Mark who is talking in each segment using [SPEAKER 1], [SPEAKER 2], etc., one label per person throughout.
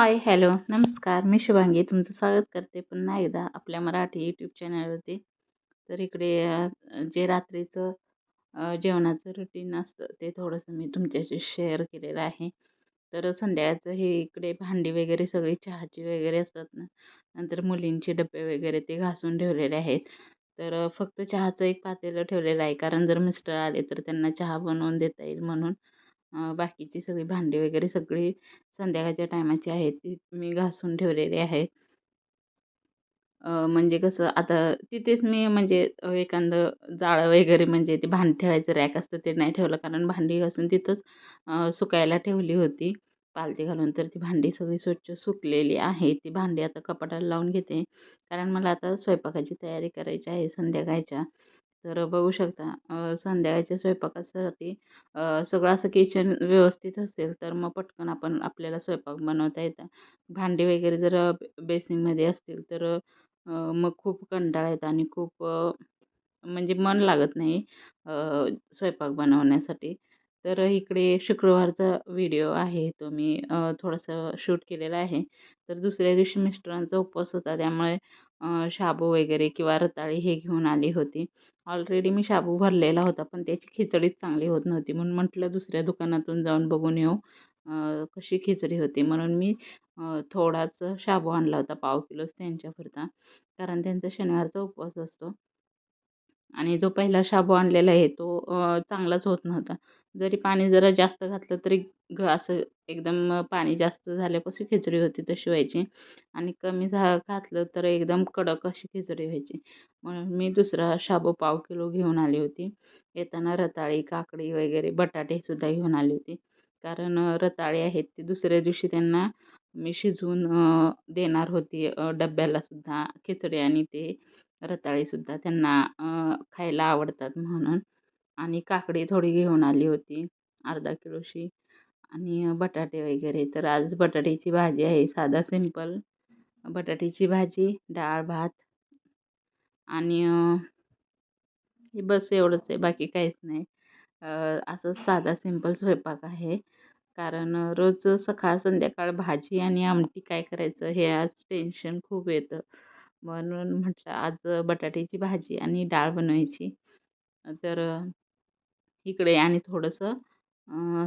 [SPEAKER 1] Hi hello नमस्कार. मी शुभांगी. तुमचं स्वागत करते पुन्हा एकदा आपल्या मराठी यूट्यूब चॅनलवरती तर इकडे जे रात्रीचं जेवणाचं रुटीन असतं ते थोडंसं मी तुमच्याशी शेअर केलेलं आहे. तर संध्याकाळचं हे इकडे भांडी वगैरे सगळी चहाची वगैरे असतात ना नंतर मुलींचे डबे वगैरे ते घासून ठेवलेले आहेत. तर फक्त चहाचं एक पातेलं ठेवलेलं आहे. कारण जर मिस्टर आले तर त्यांना चहा बनवून देता येईल म्हणून. बाकीची सगळी भांडी वगैरे सगळी संध्याकाळच्या टायमाची आहेत ती मी घासून ठेवलेली आहेत. म्हणजे कसं आता तिथेच मी म्हणजे एखादं जाळं वगैरे म्हणजे ते भांडी ठेवायचं रॅक असतं ते नाही ठेवलं कारण भांडी घासून तिथंच सुकायला ठेवली होती. पालथी घालून तर ती भांडी सगळी स्वच्छ सुकलेली आहे. ती भांडी आता कपाटाला लावून घेते. कारण मला आता स्वयंपाकाची तयारी करायची आहे संध्याकाळच्या. तर बघू शकता संध्याकाळच्या स्वयंपाकासाठी सगळं असं किचन व्यवस्थित असेल तर मग पटकन आपण आपल्याला स्वयंपाक बनवता येतं. भांडी वगैरे जर बेसिनमध्ये असतील तर मग खूप कंटाळा येतो आणि खूप म्हणजे मन लागत नाही स्वयंपाक बनवण्यासाठी. तर इकडे शुक्रवारचा व्हिडिओ आहे तो मी थोडासा शूट केलेला आहे. तर दुसऱ्या दिवशी मिस्टरांचा उपवास होता त्यामुळे शाबू वगैरे किंवा रताळी हे घेऊन आली होती. ऑलरेडी मी शाबू भरलेला होता पण त्याची खिचडीच चांगली होत नव्हती. म्हणून म्हटलं दुसऱ्या दुकानातून जाऊन बघून येऊ कशी खिचडी होती. म्हणून मी थोडाच शाबू आणला होता पाव किलोच त्यांच्यापुरता. कारण त्यांचा शनिवारचा उपवास असतो. आणि जो पहिला शाबू आणलेला आहे तो चांगलाच होत नव्हता. जरी पाणी जरा जास्त घातलं तरी घ असं एकदम पाणी जास्त झाल्यापासून खिचडी होती तशी व्हायची आणि कमी झा घातलं तर एकदम कडक अशी खिचडी व्हायची. म्हणून मी दुसरा शाबू पाव किलो घेऊन आली होती. येताना रताळी काकडी वगैरे बटाटेसुद्धा घेऊन आली होती. कारण रताळे रताळी आहेत ती दुसऱ्या दिवशी त्यांना मी शिजवून देणार होती डब्यालासुद्धा खिचडी आणि ते रताळीसुद्धा त्यांना खायला आवडतात म्हणून. आणि काकडी थोडी घेऊन आली होती अर्धा किलोशी आणि बटाटे वगैरे. तर आज बटाट्याची भाजी आहे साधा सिंपल. बटाट्याची भाजी डाळ भात आणि हे बस एवढंच आहे बाकी काहीच नाही. असं साधा सिंपल स्वयंपाक आहे. कारण रोज सकाळ संध्याकाळ भाजी आणि आमटी काय करायचं हे आज टेन्शन खूप येतं. म्हणून म्हटलं आज बटाट्याची भाजी आणि डाळ बनवायची. तर इकडे आणि थोडंसं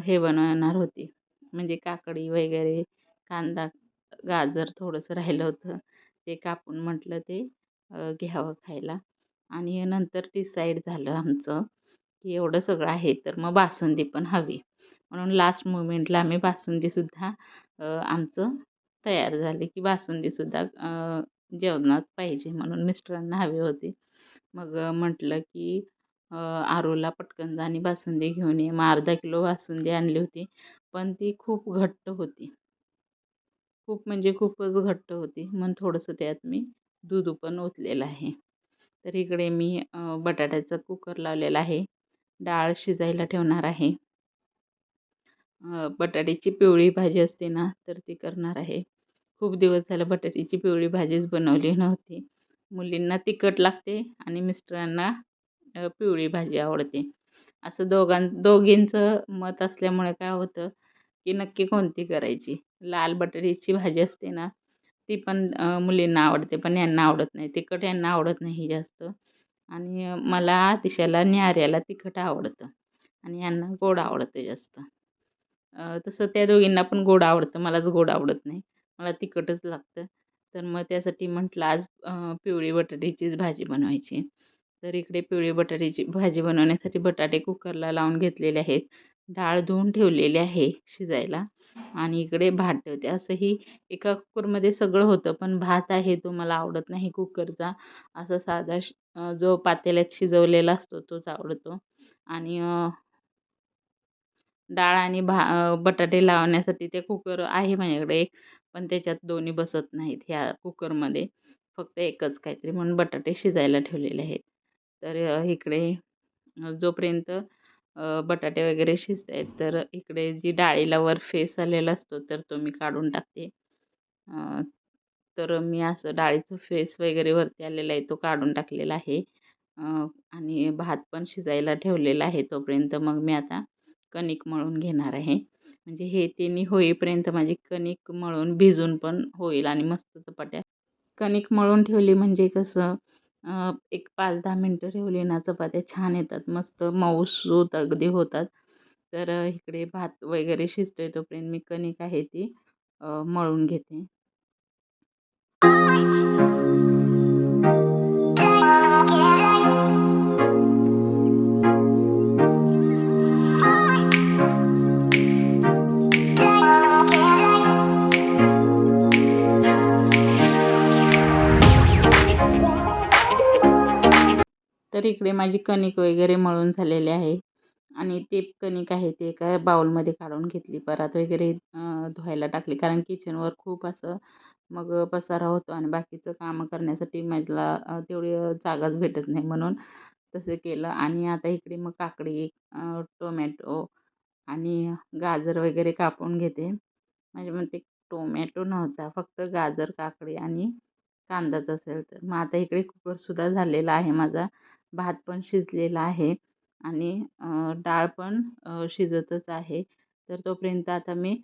[SPEAKER 1] हे बनवणार होते. म्हणजे काकडी वगैरे कांदा गाजर थोडंसं राहिलं होतं. ते कापून म्हटलं ते घ्यावं खायला. आणि नंतर डिसाईड झालं आमचं की एवढं सगळं आहे तर मग बासुंदी पण हवी. म्हणून लास्ट मुमेंटला आम्ही बासुंदीसुद्धा आमचं तयार झाले की बासुंदीसुद्धा जेवणात पाहिजे म्हणून मिस्टरांना हवी होती. मग म्हटलं की आरूला पटकन जा आणि बासुंदी घेऊन ये. मग अर्धा किलो बासुंदी आणली होती. पण ती खूप घट्ट होती. खूप म्हणजे खूपच घट्ट होती. मग थोडंसं त्यात मी दूध पण ओतलेलं आहे. तर इकडे मी बटाट्याचा कुकर लावलेला आहे. डाळ शिजायला ठेवणार आहे. बटाट्याची पिवळी भाजी असते ना तर ती करणार आहे. खूप दिवस झालं बटाट्याची पिवळी भाजीच बनवली नव्हती. मुलींना तिखट लागते आणि मिस्टरांना पिवळी भाजी आवडते. असं दोघां दोघींचं मत असल्यामुळे काय होतं की नक्की कोणती करायची? लाल बटाट्याची भाजी असते ना ती पण मुलींना आवडते पण यांना आवडत नाही. तिखट यांना आवडत नाही जास्त. आणि मला तिशाला न्याऱ्याला तिखट आवडतं. आणि यांना गोड आवडतं जास्त. तसं त्या दोघींना पण गोड आवडतं. मलाच गोड आवडत नाही. मला तिखटच लागतं. तर मग त्यासाठी म्हटलं आज पिवळी बटाट्याचीच भाजी बनवायची. तर इकडे पिवळी बटाट्याची भाजी बनवण्यासाठी बटाटे कुकरला लावून घेतलेले आहेत. डाळ धुवून ठेवलेली आहे शिजायला आणि इकडे भात ठेवते. असंही एका कुकरमध्ये सगळं होतं पण भात आहे तो मला आवडत नाही कुकरचा. असा साधा श- जो पातेल्यात शिजवलेला असतो तोच आवडतो. आणि डाळ आणि भा बटाटे लावण्यासाठी ते कुकर आहे माझ्याकडे एक पण त्याच्यात दोन्ही बसत नाहीत ह्या कुकरमध्ये. फक्त एकच काहीतरी म्हणून बटाटे शिजायला ठेवलेले आहेत. तर इकडे जोपर्यंत बटाटे वगैरे शिजत आहेत तर इकडे जी डाळीला वर फेस आलेला असतो तर तो मी काढून टाकते. तर मी असं डाळीचं फेस वगैरे वरती आलेला आहे तो काढून टाकलेला आहे. आणि भात पण शिजायला ठेवलेला आहे तोपर्यंत मग मी आता कणिक मळून घेणार आहे. म्हणजे हे तिन्ही होईपर्यंत माझी कणिक मळून भिजून पण होईल आणि मस्त चपात्या. कणिक मळून ठेवली म्हणजे कसं एक पाच दहा मिनटं ठेवली ना चपात्या छान येतात मस्त मऊसूत अगदी होतात. तर इकडे भात वगैरे शिजतोय तोपर्यंत मी कणिक आहे ती मळून घेते. तर इकडे माझी कणिक वगैरे मळून झालेली आहे. आणि ते कणिक आहे ते एका बाउलमध्ये काढून घेतली परात वगैरे धुवायला टाकली. कारण किचनवर खूप असं मग पसारा होतो आणि बाकीचं कामं करण्यासाठी माझ्याला तेवढी जागाच भेटत नाही म्हणून तसं केलं. आणि आता इकडे मग काकडी टोमॅटो आणि गाजर वगैरे कापून घेते. माझ्या मग ते टोमॅटो नव्हता फक्त गाजर काकडी आणि कांदाच असेल तर. मग आता इकडे कुकरसुद्धा झालेला आहे माझा. भात पण शिजलेला आहे आणि डाळ पण शिजतच आहे. तर तोपर्यंत आता मी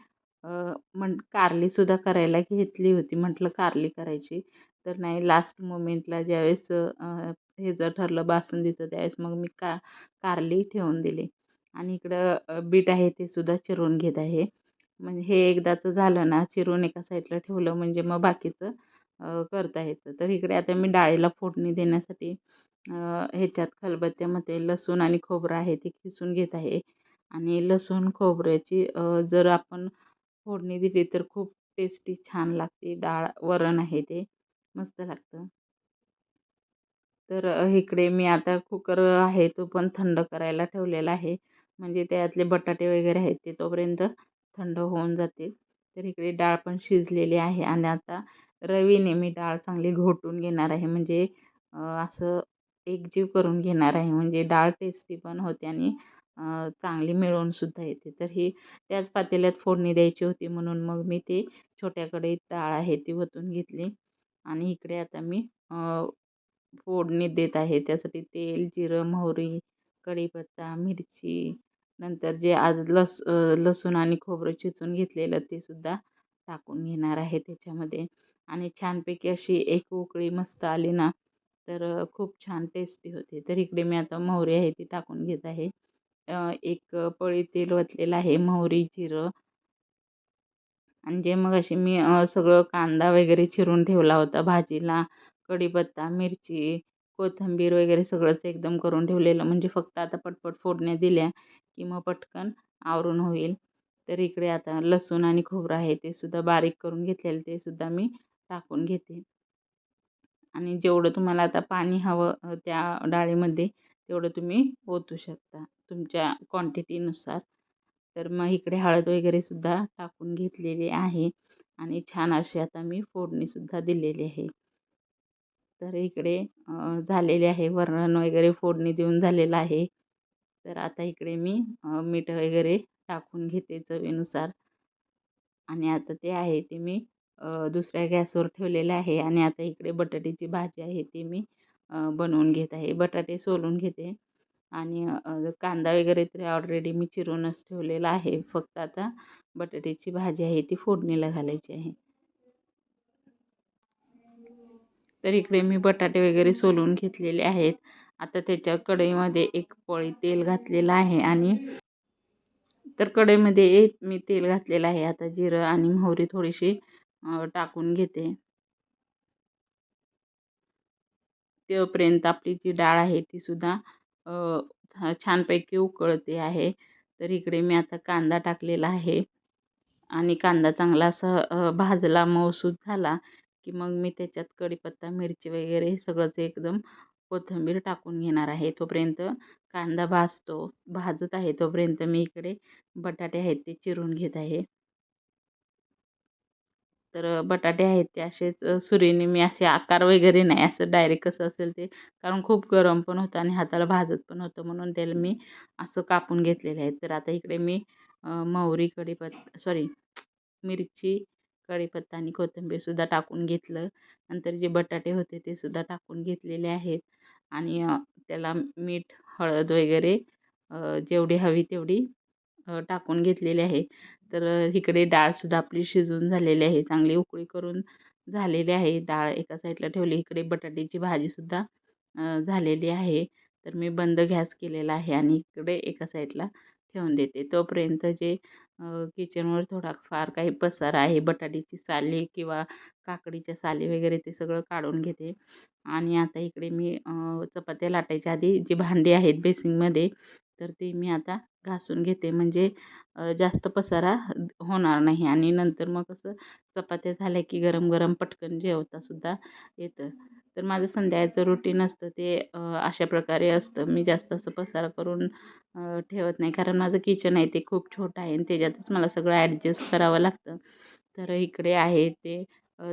[SPEAKER 1] म्हण कारलीसुद्धा करायला घेतली होती. म्हटलं कारली करायची. तर नाही लास्ट मोमेंटला ज्यावेळेस हे जर ठरलं बासुंदीचं त्यावेळेस मग मी का कारली ठेवून दिली. आणि इकडं बीट आहे ते सुद्धा चिरून घेत आहे. म्हणजे हे एकदाचं झालं ना चिरून एका साईडला ठेवलं म्हणजे मग बाकीचं करता येतं. तर इकडे आता मी डाळीला फोडणी देण्यासाठी ह्याच्यात खलबत्त्यामध्ये लसूण आणि खोबरं आहे ते किसून घेत आहे. आणि लसूण खोबऱ्याची जर आपण फोडणी दिली तर खूप टेस्टी छान लागते. डाळ वरण आहे ते. मस्त लागतं. तर इकडे मी आता कुकर आहे तो पण थंड करायला ठेवलेला आहे. म्हणजे त्यातले बटाटे वगैरे आहेत ते तोपर्यंत थंड होऊन जातील. तर इकडे डाळ पण शिजलेली आहे. आणि आता रवीने मी डाळ चांगली घोटून घेणार आहे. म्हणजे असं एकजीव करून घेणार आहे. म्हणजे डाळ टेस्टी पण होते आणि चांगली मिळूनसुद्धा येते. तर ही त्याच पातेल्यात फोडणी द्यायची होती म्हणून मग मी ते छोट्या कढईत डाळ आहे ती ओतून घेतली. आणि इकडे आता मी फोडणी देत आहे. त्यासाठी तेल जिरं मोहरी कढीपत्ता मिरची नंतर जे आज लस लसूण आणि खोबरं चिचून घेतलेलं ते सुद्धा टाकून घेणार आहे त्याच्यामध्ये. आणि छानपैकी अशी एक उकळी मस्त आली ना तर खूप छान टेस्टी होते. तर इकडे मी आता मोहरी आहे ती टाकून घेत आहे. एक पळी तेल वतलेलं आहे मोहरी जिरं. आणि जे मग अशी मी सगळं कांदा वगैरे चिरून ठेवला होता भाजीला कढीपत्ता मिरची कोथिंबीर वगैरे सगळंच एकदम करून ठेवलेलं. म्हणजे फक्त आता पटपट फोडण्या दिल्या की मग पटकन आवरून होईल. तर इकडे आता लसूण आणि खोबरं आहे ते सुद्धा बारीक करून घेतलेलं ते सुद्धा मी टाकून घेते. आणि जेवढं तुम्हाला आता पाणी हवं त्या डाळीमध्ये तेवढं तुम्ही ओतू शकता तुमच्या क्वांटिटीनुसार तर मग इकडे हळद वगैरे सुद्धा टाकून घेतलेली आहे आणि छान अशी आता मी फोडणीसुद्धा दिलेली आहे. तर इकडे झालेले आहे वरण वगैरे फोडणी देऊन झालेलं आहे. तर आता इकडे मी मीठ वगैरे टाकून घेते चवीनुसार. आणि आता ते आहे ते मी दुसऱ्या गॅसवर ठेवलेलं आहे आणि आता इकडे बटाट्याची भाजी आहे ती मी बनवून घेत आहे. बटाटे सोलून घेते आणि कांदा वगैरे तरी ऑलरेडी मी चिरूनच ठेवलेला आहे. फक्त आता बटाट्याची भाजी आहे ती फोडणीला घालायची आहे. तर इकडे मी बटाटे वगैरे सोलून घेतलेले आहेत. आता त्याच्या कढईमध्ये एक पोळी तेल घातलेलं आहे आणि तर कढईमध्ये मी तेल घातलेलं आहे. आता जिरं आणि मोहरी थोडीशी टाकून घेते. तेपर्यंत आपली जी डाळ आहे ती सुद्धा छानपैकी उकळते आहे. तर इकडे मी आता कांदा टाकलेला आहे. आणि कांदा चांगला असा भाजला मऊसूत झाला की मग मी त्याच्यात कढीपत्ता मिरची वगैरे सगळंच एकदम कोथिंबीर टाकून घेणार आहे. तोपर्यंत कांदा भाजतो भाजत आहे तोपर्यंत मी इकडे बटाटे आहेत ते चिरून घेत आहे. तर बटाटे आहेत ते असेच सुरीने मी असे आकार वगैरे नाही असं डायरेक्ट कसं असेल ते कारण खूप गरम पण होतं आणि हाताला भाजत पण होतं म्हणून त्याला मी असं कापून घेतलेले आहेत. तर आता इकडे मी मोहरी कढीपत्ता सॉरी मिरची कढीपत्ता आणि कोथिंबीरसुद्धा टाकून घेतलं. नंतर जे बटाटे होते ते सुद्धा टाकून घेतलेले आहेत. आणि त्याला मीठ हळद वगैरे जेवढी हवी तेवढी टाकून घेतलेली आहे. तर इकडे डाळसुद्धा आपली शिजून झालेली आहे. चांगली उकळी करून झालेली आहे. डाळ एका साईडला ठेवली. इकडे बटाट्याची भाजीसुद्धा झालेली आहे. तर मी बंद गॅस केलेला आहे आणि इकडे एका साईडला ठेवून देते. तोपर्यंत जे किचनवर थोडाफार काही पसारा आहे बटाट्याची साली किंवा काकडीच्या साली वगैरे ते सगळं काढून घेते. आणि आता इकडे मी चपात्या लाटायच्या आधी जी भांडी आहेत बेसिंगमध्ये तर ते मी आता घासून घेते. म्हणजे जास्त पसारा होणार नाही आणि नंतर मग कसं चपात्या झाल्या की गरम गरम पटकन जेवतासुद्धा येतं. तर माझं संध्याकाळचं रुटीन असतं ते अशा प्रकारे असतं. मी जास्त असं पसारा करून ठेवत नाही. कारण माझं किचन आहे ते खूप छोटं आहे आणि त्याच्यातच मला सगळं ॲडजस्ट करावं लागतं. तर इकडे आहे ते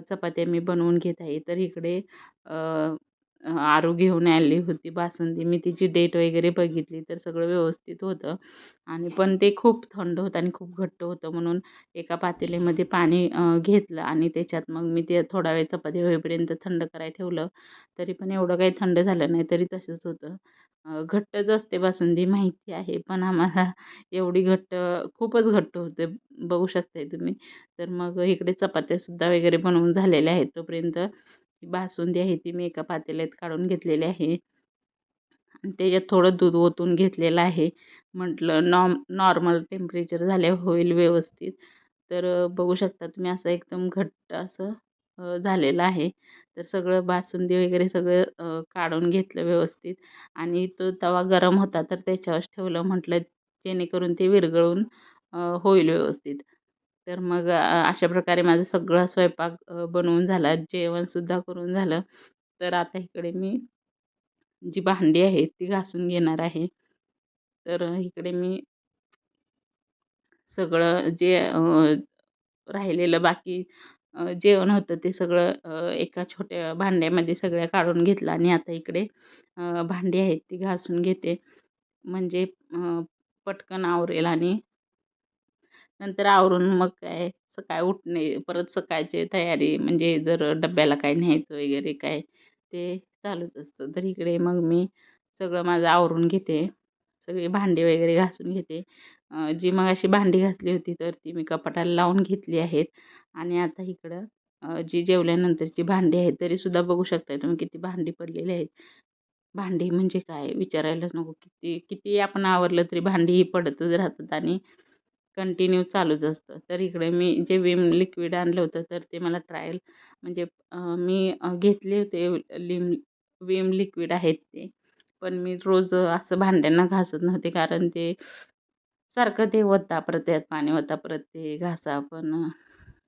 [SPEAKER 1] चपात्या मी बनवून घेत आहे. तर इकडे आरू घेऊन आली होती बासुंदी. मी तिची डेट वगैरे बघितली तर सगळं व्यवस्थित होतं. आणि पण ते खूप थंड होतं आणि खूप घट्ट होतं म्हणून एका पातेलीमध्ये पाणी घेतलं आणि त्याच्यात मग मी ते थोडा वेळ चपाती होईपर्यंत थंड करायला ठेवलं. तरी पण एवढं काही थंड झालं नाही तरी तसंच होतं. घट्टच असते बासुंदी माहिती आहे. पण आम्हाला एवढी घट्ट खूपच घट्ट होते बघू शकताय तुम्ही. तर मग इकडे चपात्यासुद्धा वगैरे बनवून झालेल्या आहेत तोपर्यंत. बासुंदी आहे ती मी एका पातेल्यात काढून घेतलेली आहे. आणि त्याच्यात थोडं दूध ओतून घेतलेलं आहे. म्हटलं नॉम नॉर्मल टेम्परेचर झाले होईल व्यवस्थित. तर बघू शकता तुम्ही असं एकदम घट्ट असं झालेलं आहे. तर सगळं बासुंदी वगैरे सगळं काढून घेतलं व्यवस्थित. आणि तो तवा गरम होता तर त्याच्यावर ठेवलं म्हटलं जेणेकरून ते विरघळून होईल व्यवस्थित. तर मग अशा प्रकारे माझं सगळं स्वयंपाक बनवून झाला. जेवणसुद्धा करून झालं. तर आता इकडे मी जी भांडी आहेत ती घासून घेणार आहे. तर इकडे मी सगळं जे राहिलेलं बाकी जेवण होतं ते सगळं एका छोट्या भांड्यामध्ये सगळ्या काढून घेतलं आणि आता इकडे भांडी आहेत ती घासून घेते. म्हणजे पटकन आवरेल आणि नंतर आवरून मग काय सकाळ उठणे परत सकाळचे तयारी म्हणजे जर डब्याला काय न्यायचं वगैरे काय ते चालूच असतं. तर इकडे मग मी सगळं माझं आवरून घेते. सगळी भांडी वगैरे घासून घेते. जी मग अशी भांडी घासली होती तर ती मी कपाटाला लावून घेतली आहेत. आणि आता इकडं जी जेवल्यानंतरची भांडी आहेत तरीसुद्धा बघू शकताय तुम्ही किती भांडी पडलेली आहेत. भांडी म्हणजे काय? विचारायलाच नको. किती किती आपण आवरलं तरी भांडी ही पडतच राहतात आणि कंटिन्यू चालूच असतं. तर इकडे मी जे विम लिक्विड आणलं होतं तर ते मला ट्रायल म्हणजे मी घेतले होते लिम विम लिक्विड आहेत ते. पण मी रोज असं भांड्यांना घासत नव्हते कारण ते सारखं ते वता परत त्यात पाणी ओता परत ते घासा. पण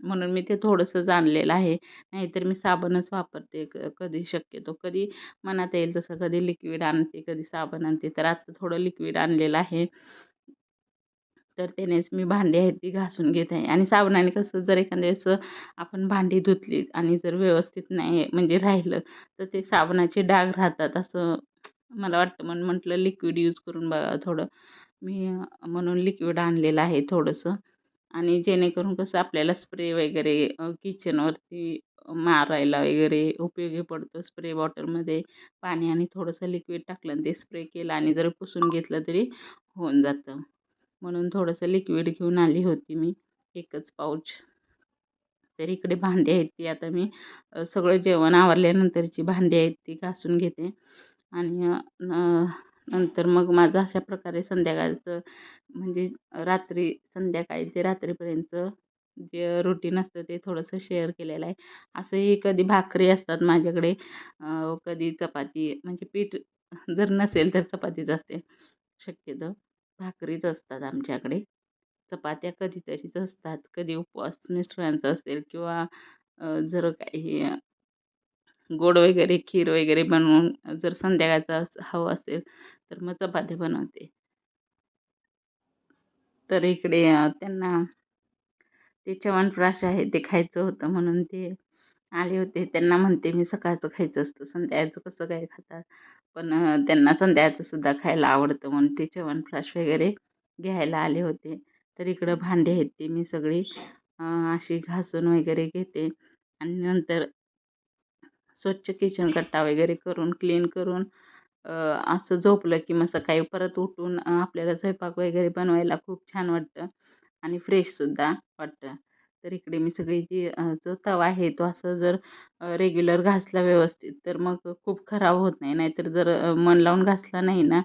[SPEAKER 1] म्हणून मी ते थोडंसंच आणलेलं आहे. नाहीतर मी साबणच वापरते क कधी शक्यतो. कधी मनात येईल तसं कधी लिक्विड आणते कधी साबण आणते. तर आत्ता थोडं लिक्विड आणलेलं आहे. तर त्यानेच मी भांडी आहेत ती घासून घेत आहे. आणि साबणाने कसं जर एखाद्या वेळेस आपण भांडी धुतली आणि जर व्यवस्थित नाही म्हणजे राहिलं तर ते साबणाचे डाग राहतात असं मला वाटतं. म्हणून म्हटलं लिक्विड यूज करून बघा थोडं. मी म्हणून लिक्विड आणलेलं आहे थोडंसं. आणि जेणेकरून कसं आपल्याला स्प्रे वगैरे किचनवरती मारायला वगैरे उपयोगी पडतो. स्प्रे बॉटलमध्ये पाणी आणि थोडंसं लिक्विड टाकलं आणि ते स्प्रे केलं आणि जर पुसून घेतलं तरी होऊन जातं. म्हणून थोडंसं लिक्विड घेऊन आली होती मी एकच पाऊच तर इकडे भांडी आहेत ती आता मी सगळं जेवण आवरल्यानंतरची भांडी आहेत ती घासून घेते. आणि नंतर मग माझं अशा प्रकारे संध्याकाळचं म्हणजे रात्री संध्याकाळी ते रात्रीपर्यंत जे रुटीन असतं ते थोडंसं शेअर केलेलं आहे. असंही कधी भाकरी असतात माझ्याकडे कधी चपाती म्हणजे पीठ जर नसेल तर चपातीच असते शक्यतो. भाकरीच असतात आमच्याकडे. चपात्या कधीतरीच असतात कधी उपवास मिस्टरांचा असेल किंवा जर काही गोड वगैरे खीर वगैरे बनवून जर संध्याकाळचा हवं असेल तर मग चपात्या बनवते. तर इकडे त्यांना ते च्यवनप्राश आहे ते खायचं होतं म्हणून ते आले होते. त्यांना म्हणते मी सकाळचं खायचं असतं संध्याकाळचं कसं काय खातात? पण त्यांना संध्याकाळचं सुद्धा खायला आवडतं म्हणून ते च्यवनप्राश वगैरे घ्यायला आले होते. तर इकडं भांडी आहेत ती मी सगळी अशी घासून वगैरे घेते. आणि नंतर स्वच्छ किचन कट्टा वगैरे करून क्लीन करून असं झोपलं की मग सकाळी परत उठून आपल्याला स्वयंपाक वगैरे बनवायला खूप छान वाटतं. आणि फ्रेशसुद्धा वाटतं. तर इकडे मी सगळी जी जो तवा आहे तो असं जर रेग्युलर घासला व्यवस्थित तर मग खूप खराब होत नाही. नाहीतर जर मन लावून घासला नाही ना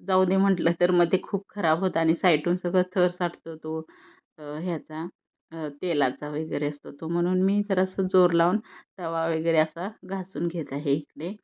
[SPEAKER 1] जाऊ दे म्हटलं तर मग ते खूप खराब होतं आणि साईटून सगळं थर साठतो तो ह्याचा तेलाचा वगैरे असतो तो. म्हणून मी जरासं जोर लावून तवा वगैरे असा घासून घेत आहे इकडे.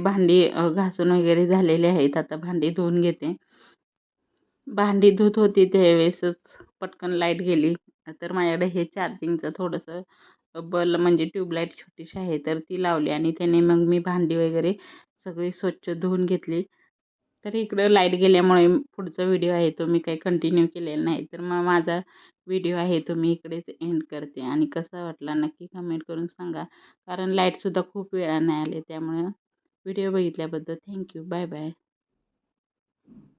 [SPEAKER 1] भांडी घासून वगैरे झालेले आहेत. आता भांडी धुवून घेते. भांडी धुत होती त्यावेळेसच पटकन लाइट गेली. तर माझ्याकडे हे चार्जिंगचं थोडंसं बल म्हणजे ट्यूबलाईट छोटीशी आहे तर ती लावली आणि त्याने मग मी भांडी वगैरे सगळी स्वच्छ धुवून घेतली. तर इकडं लाइट गेल्यामुळे पुढचा व्हिडिओ आहे तो मी काही कंटिन्यू केलेला नाही. तर मग माझा व्हिडिओ आहे तो मी इकडेच एंड करते. आणि कसा वाटला नक्की कमेंट करून सांगा. कारण लाईटसुद्धा खूप वेळाने आले त्यामुळं व्हिडिओ बघितल्याबद्दल थँक्यू बाय बाय